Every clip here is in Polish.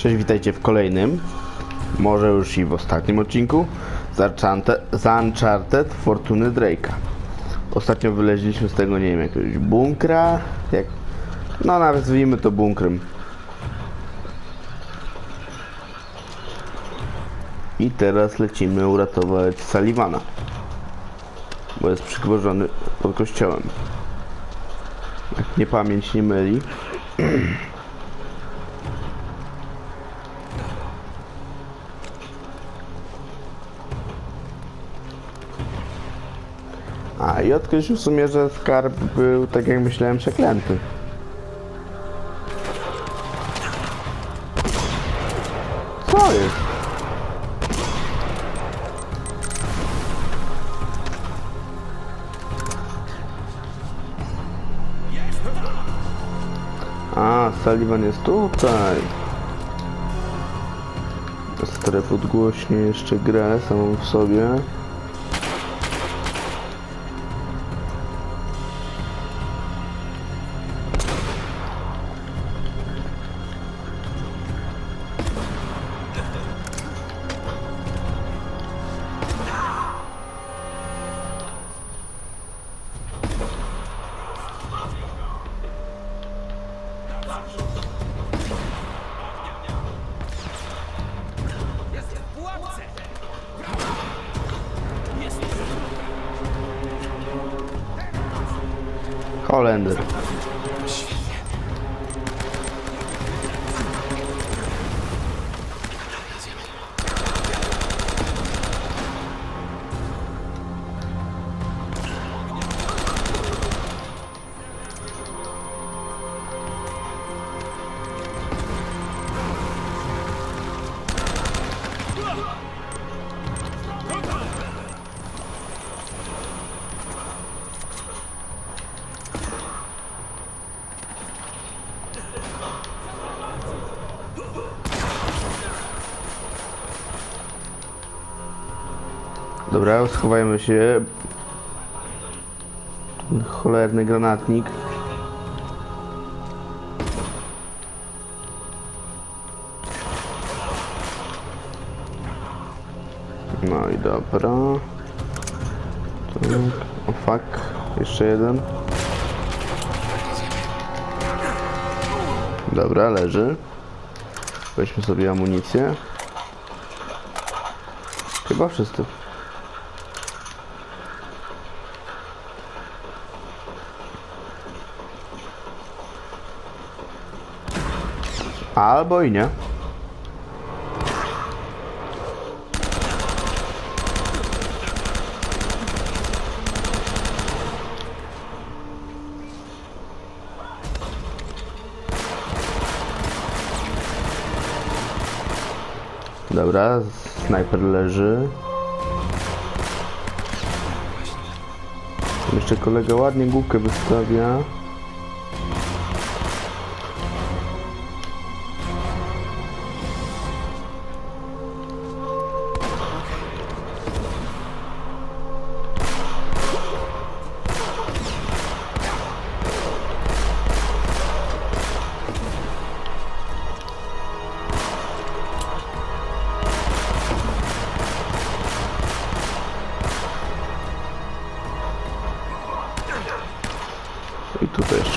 Cześć, witajcie w kolejnym, może już i w ostatnim odcinku z Uncharted, Fortuny Drake'a. Ostatnio wyleźliśmy z tego, nie wiem, jakiegoś bunkra, jak... no nazwijmy to bunkrem. I teraz lecimy uratować Sullivana, bo jest przygrożony pod kościołem. Jak mnie pamięć nie myli. i odkryć w sumie, że skarb był, tak jak myślałem, przeklęty. Co jest? A, Sullivan jest tutaj. Stref odgłośnie jeszcze grę samą w sobie. Dobra, schowajmy się. Cholerny granatnik. No i dobra. Tak. Fuck. Jeszcze jeden. Dobra, leży. Weźmy sobie amunicję. Chyba wszyscy. Albo i nie. Dobra, snajper leży. Jeszcze kolega ładnie główkę wystawia.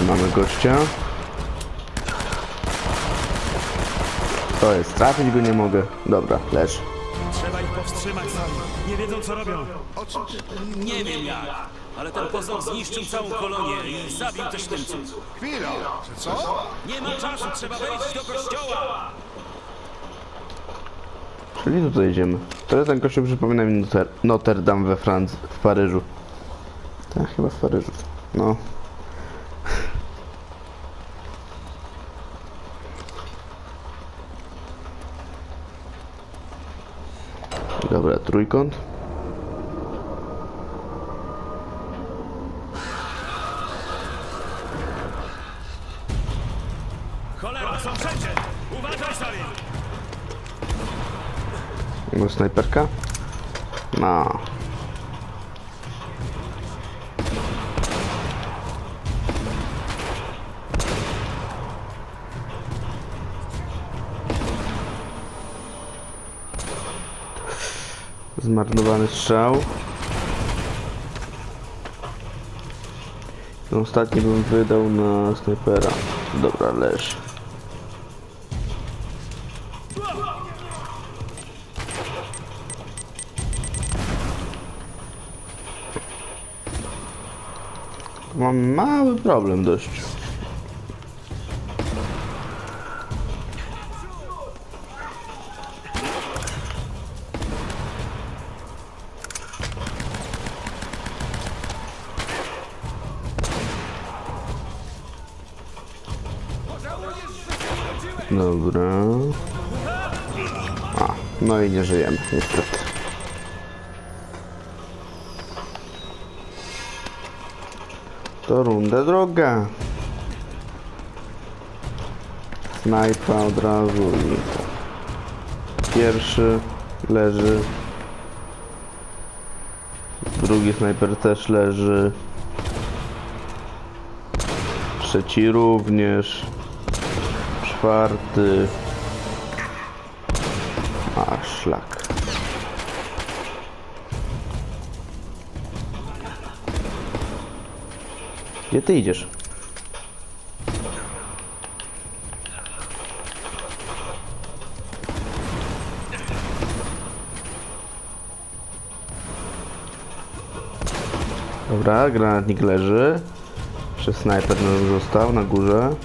Mamy gościa. To jest, trafić go nie mogę. Dobra, leż. Trzeba ich powstrzymać sami. Nie wiedzą co robią. Nie wiem jak, ale ten pozor zniszczył całą kolonię i zabił też Niemców. Chwila, że co? Nie ma czasu, trzeba wejść do kościoła! Czyli tutaj idziemy. Teraz ten kościół przypomina mi Notre, Notre Dame we Francji, w Paryżu. Tak, chyba w Paryżu. No. Dobra, trójkąt. Cholera, są wszędzie! Uważaj, Sali! No, snajperka? No. Zmarnowany strzał. Ten Ostatni bym wydał na snajpera. Dobra, leż. Mam mały problem dość. Dobra. A, no i nie żyjemy, niestety. To runda droga. Snajpa od razu i pierwszy leży. Drugi snajper też leży. Trzeci również. Czwarty. A, szlak. Gdzie ty idziesz? Dobra, granatnik leży. Jeszcze snajper nam został na górze.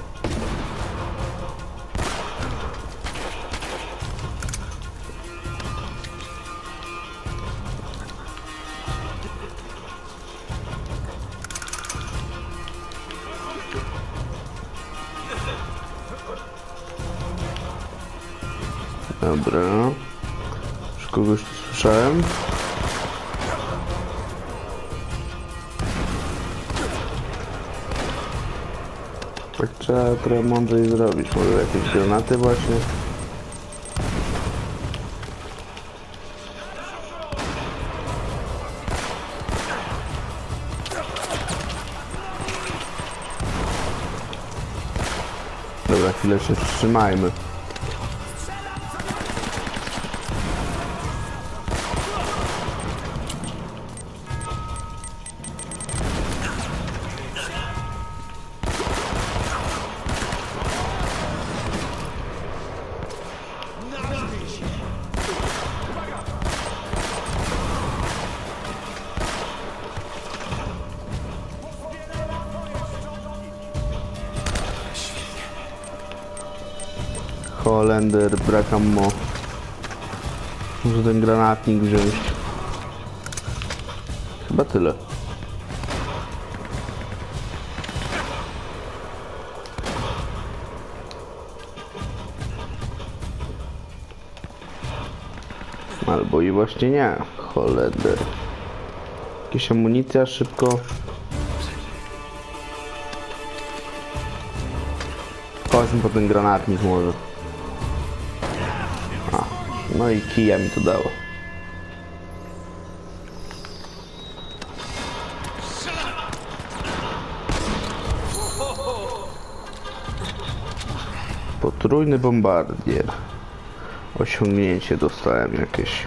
Trochę mądrzej zrobić. Może jakieś granaty właśnie. Dobra, chwilę się wstrzymajmy. Holender, brak ammo. Muszę ten granatnik wziąć. Chyba tyle. Albo i właśnie nie. Holender. Jakieś amunicja szybko. Chodźmy po ten granatnik może. No i kija mi to dało. Potrójny bombardier. Osiągnięcie dostałem jakieś.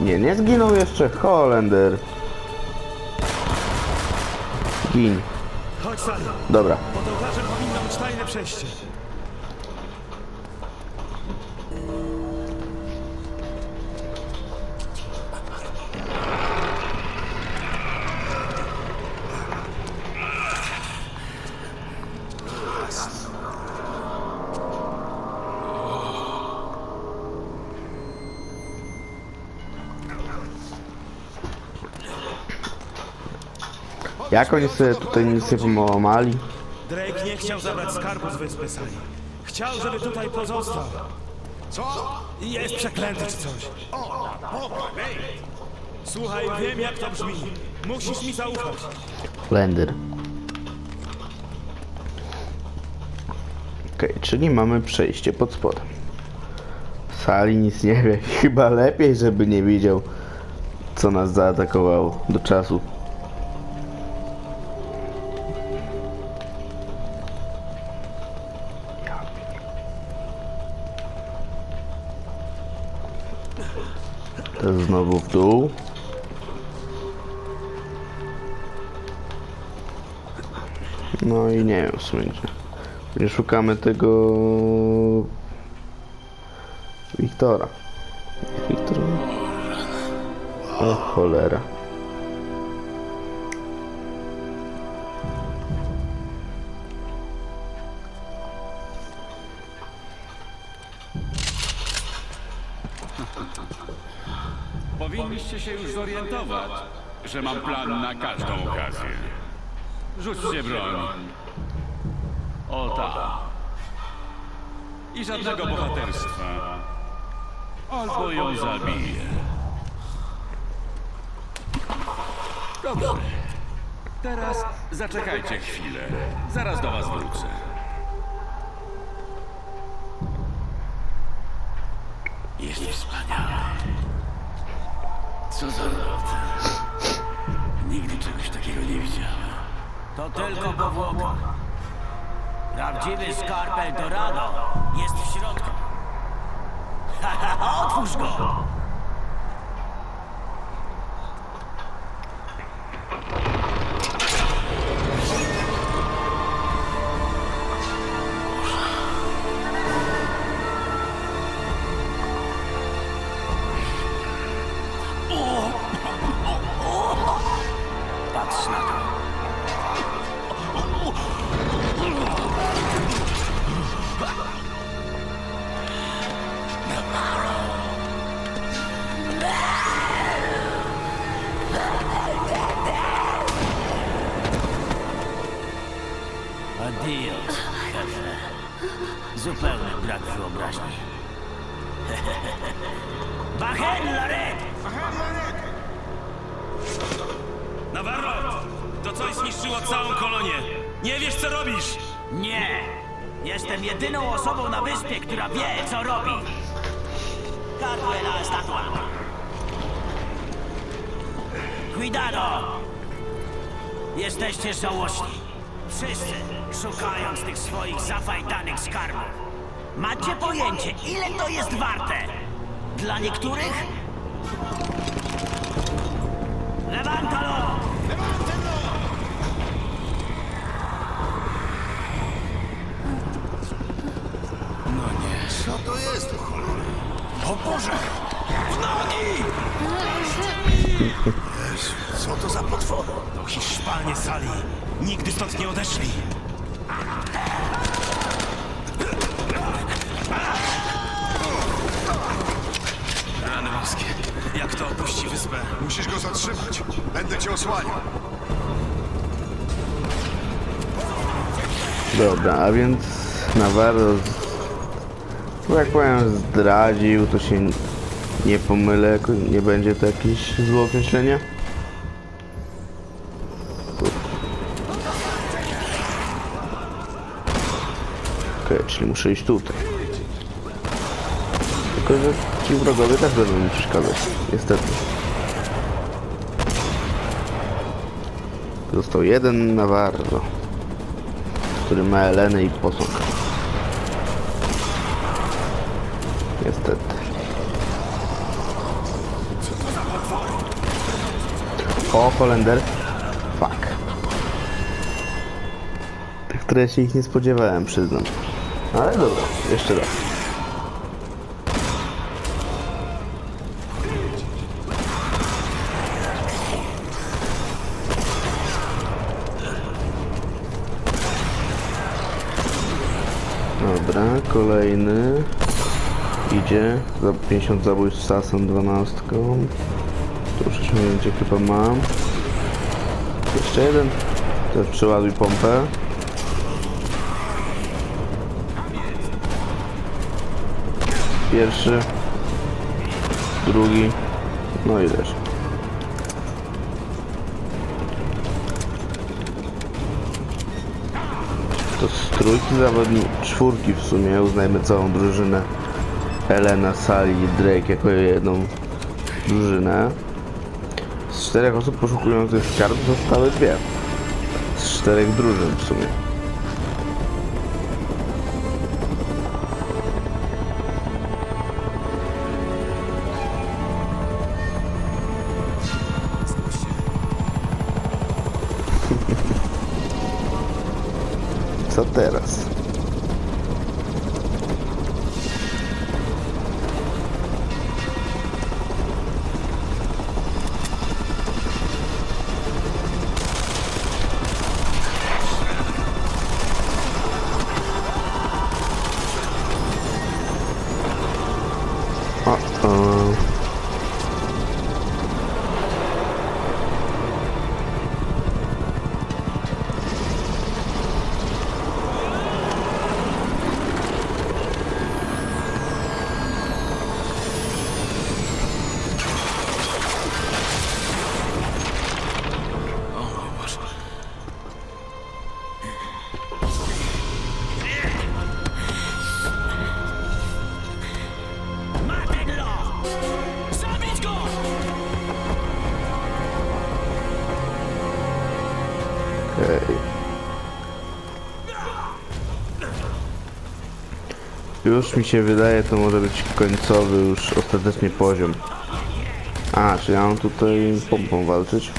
Nie, nie zginął jeszcze Holender. Gin. Chodź, Sally. Dobra. Pod ołtarzem powinno być tajne przejście. Jak oni sobie tutaj nic nie pomałamali? Drake nie chciał zabrać skarbu z wyspy Sally. Chciał, żeby tutaj pozostał. Co? Jest przeklęty czy coś. Słuchaj, wiem jak to brzmi. Musisz mi zaufać. Blender. Okej, czyli mamy przejście pod spodem. Sali nic nie wie. Chyba lepiej, żeby nie widział, co nas zaatakowało do czasu. Znowu w dół. No i nie wiem w sumie szukamy tego... Wiktora. Wiktor? O cholera. Się już zorientować, że mam plan na każdą okazję. Rzućcie broń. O tak. I żadnego bohaterstwa. Albo ją zabiję. Dobrze. Teraz zaczekajcie chwilę. Zaraz do was wrócę. Jest wspaniale. Co za lot. Nigdy czegoś takiego nie widziałem. To tylko powłoka. Prawdziwy skarb Eldorado jest w środku. Otwórz go! Wiesz, co robisz! Nie! Jestem jedyną osobą na wyspie, która wie, co robi. Carduela estatua. Cuidado! Jesteście żałośni. Wszyscy, szukając tych swoich zafajdanych skarbów. Macie pojęcie, ile to jest warte? Dla niektórych? Hiszpanie sali. Nigdy stąd nie odeszli. Rany boskie. Jak to opuści wyspę? Musisz go zatrzymać. Będę cię osłaniał. Dobra, a więc Navarro, z- no jak powiem, zdradził, to się nie pomylę, nie będzie to jakieś złe określenie. Czyli muszę iść tutaj. Tylko, że ci wrogowie też będą mi przeszkadzać, niestety. Został jeden Navarro który ma Elenę i posąg. Niestety. O, Holender. Fuck. Tak trochę się ich nie spodziewałem, przyznam. Ale dobra, jeszcze raz. Dobra, kolejny idzie za 50 zabójstw z Sasem 12. Tu już osiągnięcie chyba mam. Jeszcze jeden. Też przeładuj pompę. Pierwszy. Drugi. No i leży. To z trójki zawodników, czwórki w sumie, uznajmy całą drużynę. Elena, Sally i Drake jako jedną drużynę. Z czterech osób poszukujących skarb zostały dwie. Z czterech drużyn w sumie. Już mi się wydaje, to może być końcowy już ostatecznie poziom. A, czy ja mam tutaj pompą walczyć?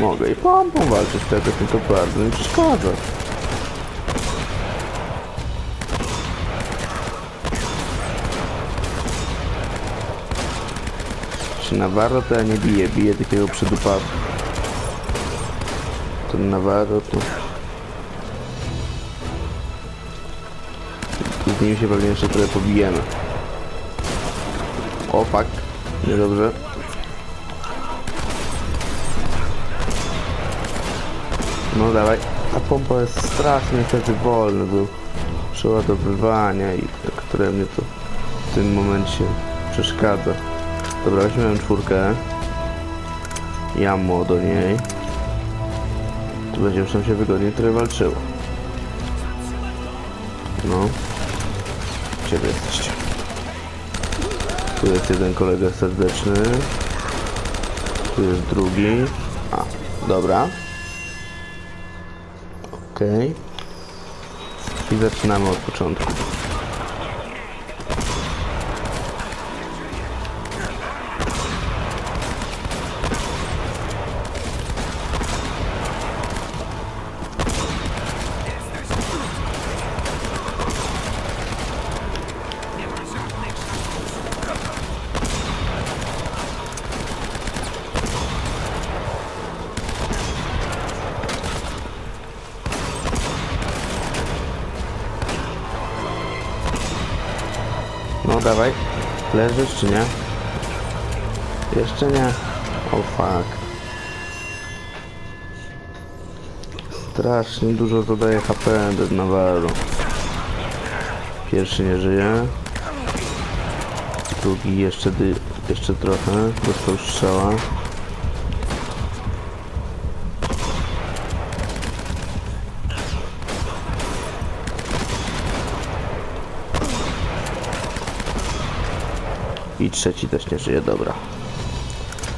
Mogę i pompą walczyć, tego mi to bardzo nie przeszkadza. Czy Navarro to ja nie bije, bije takiego przydupa. Ten Navarro to... Z nim się pewnie jeszcze trochę pobijemy. O, fuck. Niedobrze. No dawaj. Ta pompa jest strasznie niestety wolna do przeładowywania i które mnie to w tym momencie przeszkadza. Dobra, weźmiemy czwórkę. Jammo do niej. Tu będzie już nam się wygodnie tyle walczyło. No. Gdzie wy jesteście? Tu jest jeden kolega serdeczny. Tu jest drugi. A, dobra. Okej. I zaczynamy od początku. Leżysz czy nie? Jeszcze nie. O fuck. Strasznie dużo zadaje HP Dead Navarro. Pierwszy nie żyje. Drugi jeszcze jeszcze trochę. Dostał strzała. Trzeci też nie żyje, dobra.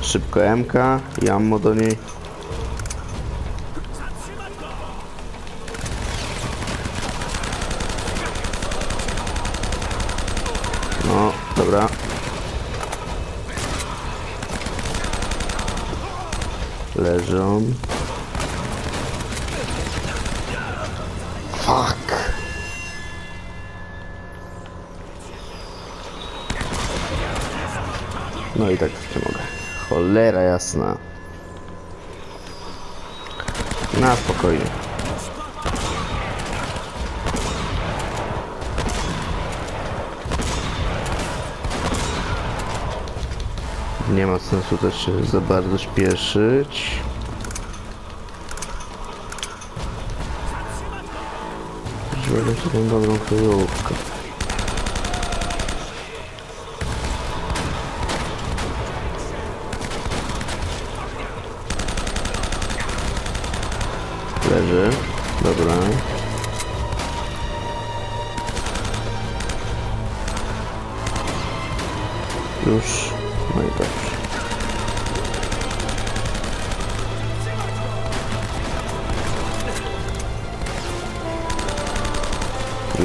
Szybko MK, jammo do niej. No, dobra. Leżą. Fuck. No i tak nie mogę. Cholera jasna. Na spokojnie. Nie ma sensu też się za bardzo śpieszyć. Tą dobrą kryjówkę.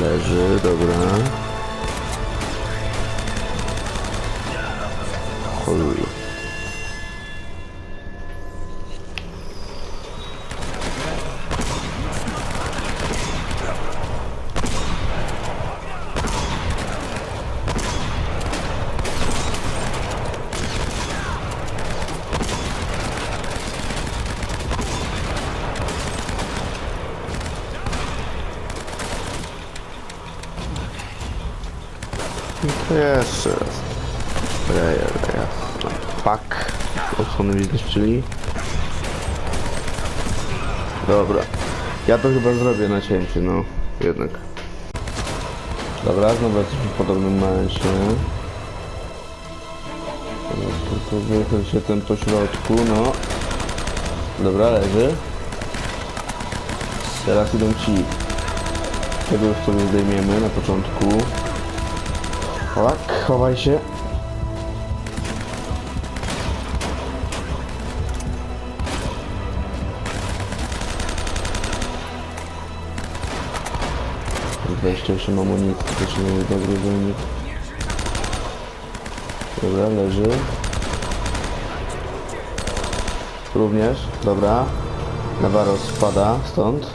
Leży, dobra. Ja to chyba zrobię na cięcie, no. Jednak. Dobra, znowu jesteśmy w podobnym momencie. Wychyl się ten po środku, no. Dobra, leży. Teraz idą ci. Tego już sobie zdejmiemy na początku. Tak, chowaj się. Weźcie osiem amunicji, to się nie dobry wynik. Dobra, leży. Również, dobra. Navarro spada stąd.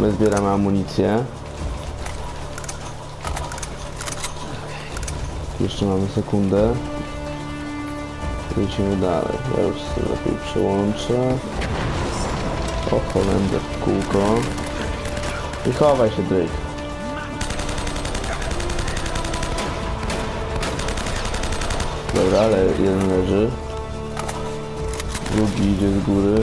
My zbieramy amunicję. Jeszcze mamy sekundę. Lecimy dalej. Ja już sobie lepiej przełączę. O, Holender w kółko. I chowaj się, Drake. Dobra, ale jeden leży. Drugi idzie z góry.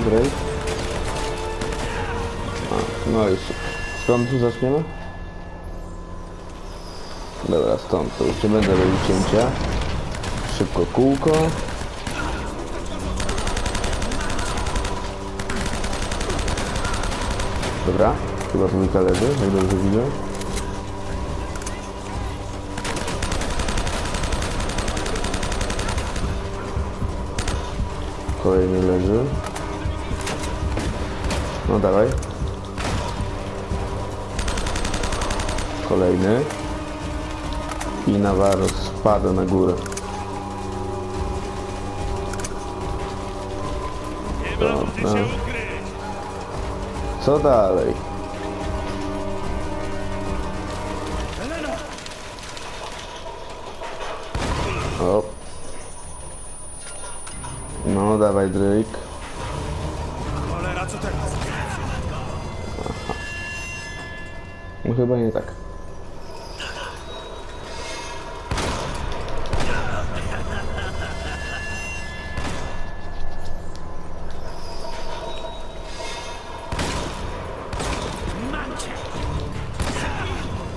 Drake. A, no i skąd tu zaczniemy? Dobra, stąd. To już nie będę robił cięcia. Szybko kółko. Dobra, chyba dwójka leży, jak dobrze widzę. Kolejny leży. No dawaj. Kolejny. I Navarro spada na górę. Dobra. Co dalej? O. No dawaj Drake. Chyba nie tak.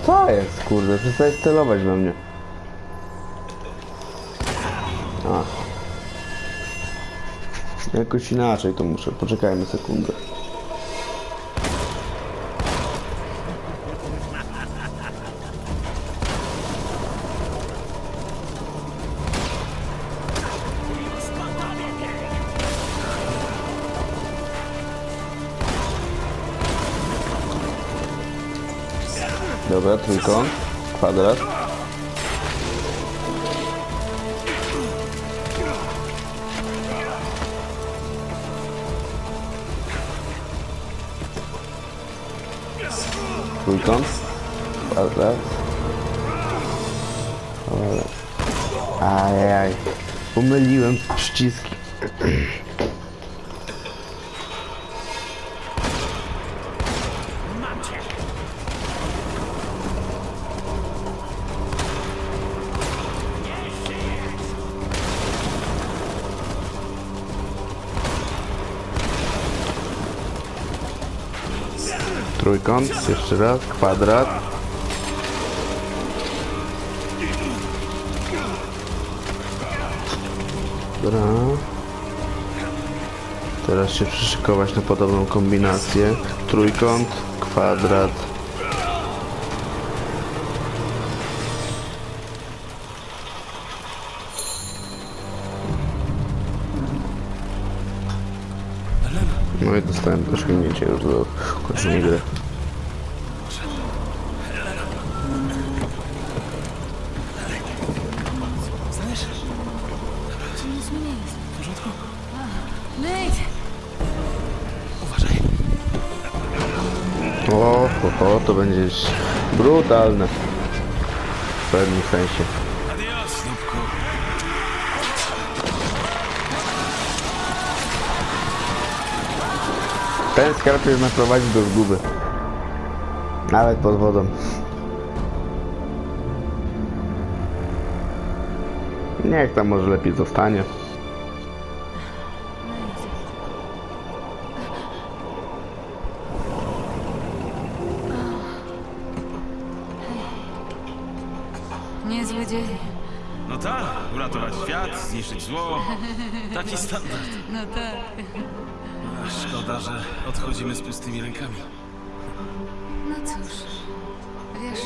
Co jest, kurde? Przestań celować we mnie. A. Jakoś inaczej to muszę. Poczekajmy sekundę. Dobra, trójkąt, kwadrat. Trójkąt, kwadrat. Ajaj, pomyliłem przyciski. Trójkąt, jeszcze raz, kwadrat. Dobra. Teraz się przyszykować na podobną kombinację. Trójkąt, kwadrat. powiem, dosięgniecie już no do końca gry. O, ho, ho, to będzie brutalne. W pewnym sensie. Ten skarb jest naprowadził do zguby. Nawet pod wodą. Niech tam może lepiej zostanie. Niezły dzień. No tak, uratować świat, zniszczyć zło. Taki standard. No tak. Szkoda, że odchodzimy z pustymi rękami. No cóż. Wiesz,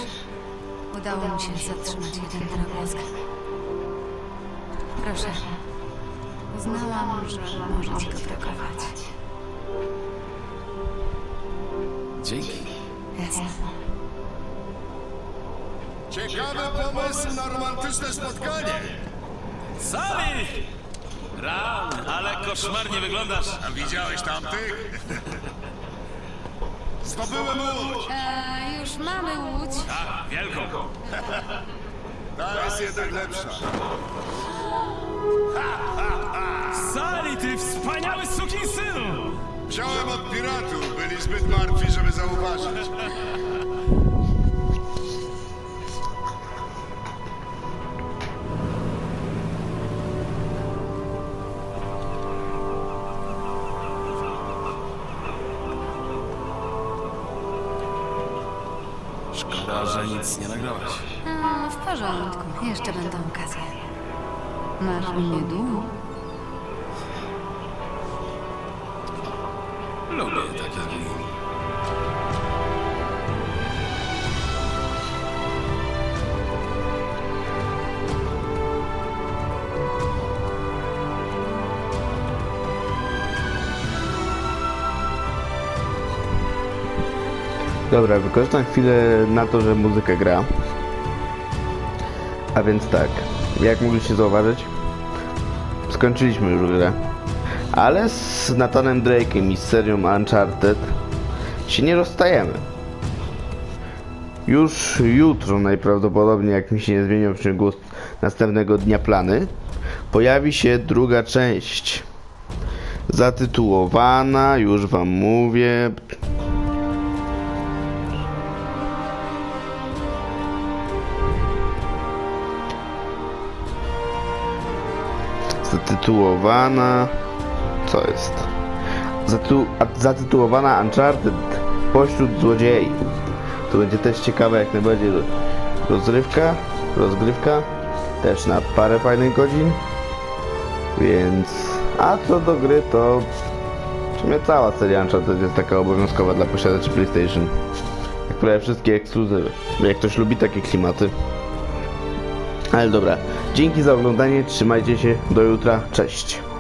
udało mi się zatrzymać jeden drobiazg. Proszę. Uznałam, że może ci go brakować. Dzięki. Jasne. Ciekawy pomysł na romantyczne spotkanie. Sami! Ale koszmarnie wyglądasz. A widziałeś tamtych? Zdobyłem łódź. Eee, już mamy łódź. Tak, wielką. Ta jest jednak lepsza. Sali, ty wspaniały sukinsynu! Wziąłem od piratów. Byli zbyt martwi, żeby zauważyć. Szkoda, że nic nie nagrałaś. No, w porządku. Jeszcze będą okazje. Masz mnie dół? Dobra, wykorzystam chwilę na to, że muzyka gra. A więc tak, jak mogliście zauważyć, skończyliśmy już grę. Ale z Nathanem Drake'em i z serią Uncharted się nie rozstajemy. Już jutro najprawdopodobniej, jak mi się nie zmienią w ciągu następnego dnia plany, pojawi się druga część. Zatytułowana, już wam mówię, zatytułowana. Co jest? Zatytu... Zatytułowana Uncharted pośród złodziei. To będzie też ciekawe, jak najbardziej rozrywka, rozgrywka. Też na parę fajnych godzin. Więc. A co do gry, to. W sumie cała seria Uncharted jest taka obowiązkowa dla posiadaczy PlayStation. Jak prawie wszystkie ekskluzywy. Jak ktoś lubi takie klimaty. Ale dobra, dzięki za oglądanie, trzymajcie się, do jutra, cześć.